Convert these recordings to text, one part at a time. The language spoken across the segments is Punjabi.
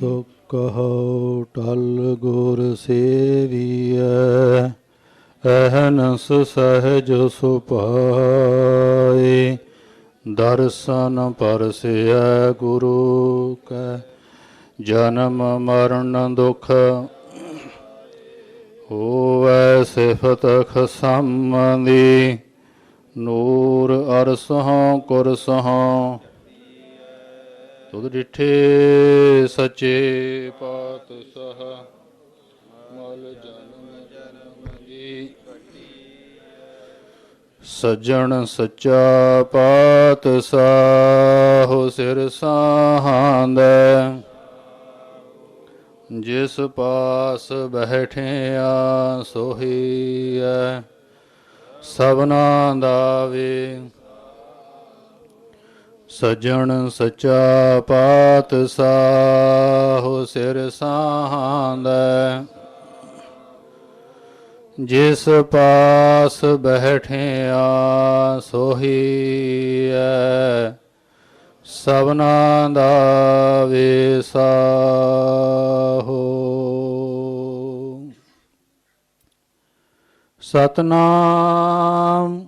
ਸੁਖ ਕਹੋ ਟਲ ਗੁਰ ਸੇਵੀਐ, ਅਹਨਸ ਸਹਿਜ ਸੁਪਾਏ ਦਰਸ਼ਨ ਪਰਸਿਐ ਗੁਰੂ ਕੈ, ਜਨਮ ਮਰਨ ਦੁਖ ਹੋਵੈ ਸਿਫਤ ਖਸਮ ਦੀ ਨੂਰ ਅਰਸਹੋਂ ਕੁਰਸਹੋਂ ਤੁਧ ਡਿਠੇ ਸੱਚੇ ਪਾਤਸ਼ਾਹ ਮਲ ਜਨਮ ਜਨਮ ਦੀ ਸੱਜਣ ਸੱਚਾ ਪਾਤਸ਼ਾਹ ਸਿਰ ਸਾਹਾਂਦੈ। ਜਿਸ ਪਾਸ ਬੈਠਿਆ ਸੋਹੀਐ, ਸਭਨਾ ਦਾ ਵੇ ਸਜਣ ਸੱਚਾ ਪਾਤਸ਼ਾਹ ਸਿਰ ਸਾਹਾਂਦੈ ਜਿਸ ਪਾਸ ਬੈਠਿਆ ਸੋਹੀਐ ਸਭਨਾ ਦਾ ਵੇਸਾਹੋ ਸਤਨਾਮ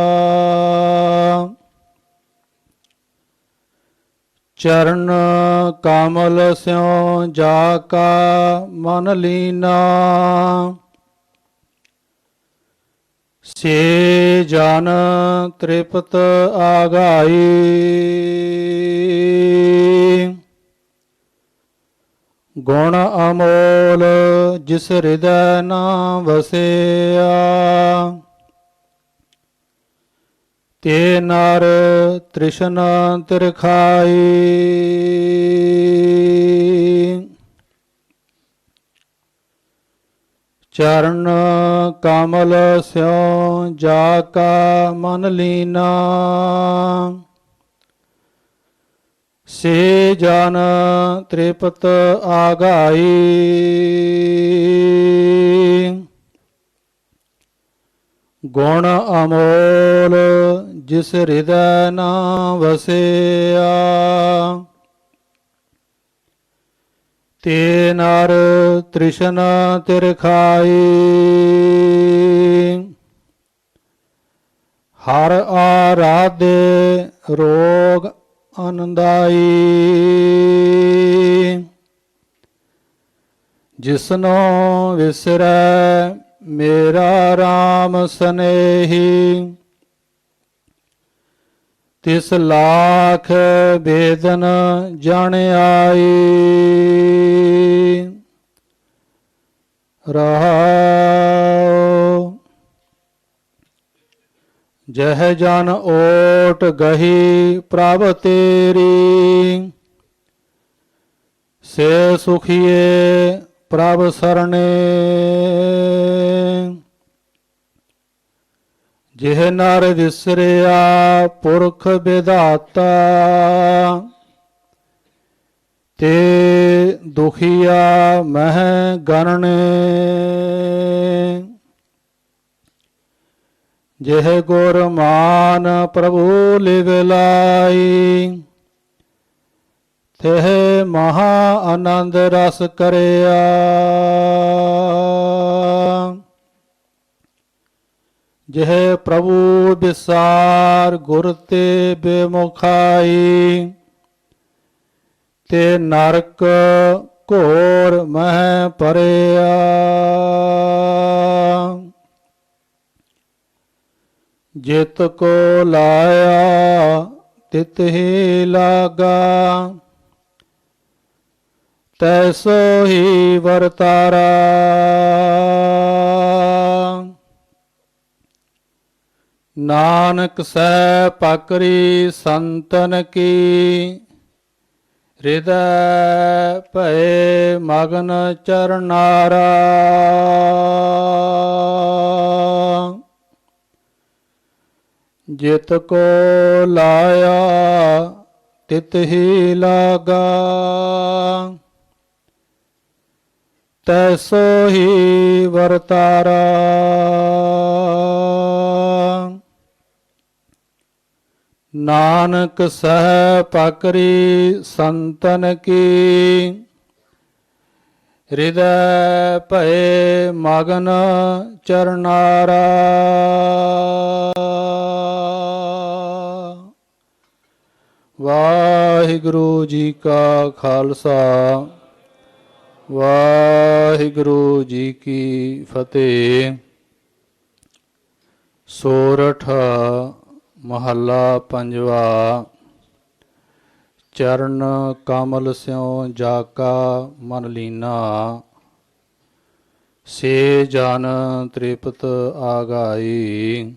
ਚਰਨ ਕਮਲ ਸਿਉ ਜਾ ਕਾ ਮਨ ਲੀਨਾ। ਸੇ ਜਨ ਤ੍ਰਿਪਤ ਆਗਾਈ। ਗੁਣ ਅਮੋਲ ਜਿਸ ਹਿਰਦੈ ਨਾ ਵਸਿਆ। ਤੇ ਨਰ ਤ੍ਰਿਸ਼ਨ ਤਿਰਖਾਈ। ਚਰਨ ਕਮਲ ਸਿਉ ਜਾ ਕਾ ਮਨ ਲੀਨਾ। ਸੇ ਜਨ ਤ੍ਰਿਪਤ ਆਗਾਈ। ਗੁਣ ਅਮੋਲ ਜਿਸ ਹਿਰਦੈ ਨਾ ਵਸਿਆ, ਤੇ ਨਰ ਤ੍ਰਿਸ਼ਨ ਤਿਰਖਾਈ ਹਰ ਆਰਾਧੇ ਰੋਗ ਆਨੰਦਾਈ ਜਿਸਨੋ ਵਿਸਰੈ ਮੇਰਾ RAM ਸਨੇਹੀ ਤਿਸ ਲਾਖ ਬੇਦਨ ਜਣ ਆਈ ਰਹਾਉ ਜਹ ਜਨ ਓਟ ਗਹੀ ਪ੍ਰਭ ਤੇਰੀ। ਸੇ ਸੁਖੀਏ ਪ੍ਰਭ ਸਰਣੇ। ਜਿਹ ਨਰ ਵਿਸਰਿਆ ਪੁਰਖ ਵਿਧਾਤਾ, ਤੇ ਦੁਖੀਆ ਮਹਿ ਗਣਨੇ। ਜਿਹ ਗੁਰ ਮਾਨ ਪ੍ਰਭੂ ਲਿਵ ਲਾਈ ਤਿਹ ਮਹਾ ਆਨੰਦ ਰਸ ਕਰਿਆ। ਜਿਹ ਪ੍ਰਭੂ ਵਿਸਾਰ ਗੁਰ ਤੇ ਬੇਮੁਖਾਈ, ਤੇ ਨਰਕ ਘੋਰ ਮਹਿ ਪਰਿਆ। ਜਿਤ ਕੋ ਲਾਇਆ, ਤਿਤ ਹੀ ਲਾਗਾ। ਤੈਸੋ ਹੀ ਵਰਤਾਰਾ। ਨਾਨਕ ਸੈ ਪਕਰੀ ਸੰਤਨ ਕੀ ਹਿਰਦੈ ਭਏ ਮਗਨ ਚਰਨਾਰਾ। ਜਿਤ ਕੋ ਲਾਇਆ, ਤਿਤ ਹੀ ਲਾਗਾ। ਤੈਸੋ ਹੀ ਵਰਤਾਰਾ। ਨਾਨਕ ਸਹਿ ਪਕਰੀ ਸੰਤਨ ਕੀ। ਹਿਰਦੈ ਭਏ ਮਗਨ ਚਰਨਾਰਾ। ਵਾਹਿਗੁਰੂ ਜੀ ਕਾ ਖਾਲਸਾ, ਵਾਹਿਗੁਰੂ ਜੀ ਕੀ ਫਤਿਹ। ਸੋਰਠ ਮਹੱਲਾ ਪੰਜਵਾ, ਚਰਨ ਕਮਲ ਸਿਉ ਜਾਕਾ ਮਨ ਲੀਨਾ, ਸੇ ਜਨ ਤ੍ਰਿਪਤ ਆਗਾਈ।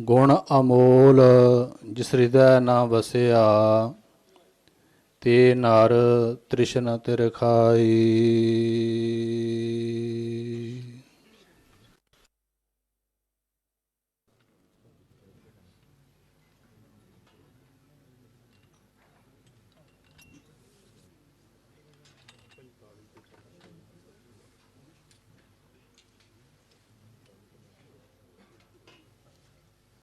ਗੁਣ ਅਮੋਲ ਜਿਸ ਹਿਰਦੈ ਨਾ ਵਸਿਆ, ਤੇ ਨਰ ਤ੍ਰਿਸ਼ਨ ਤਿਰਖਾਈ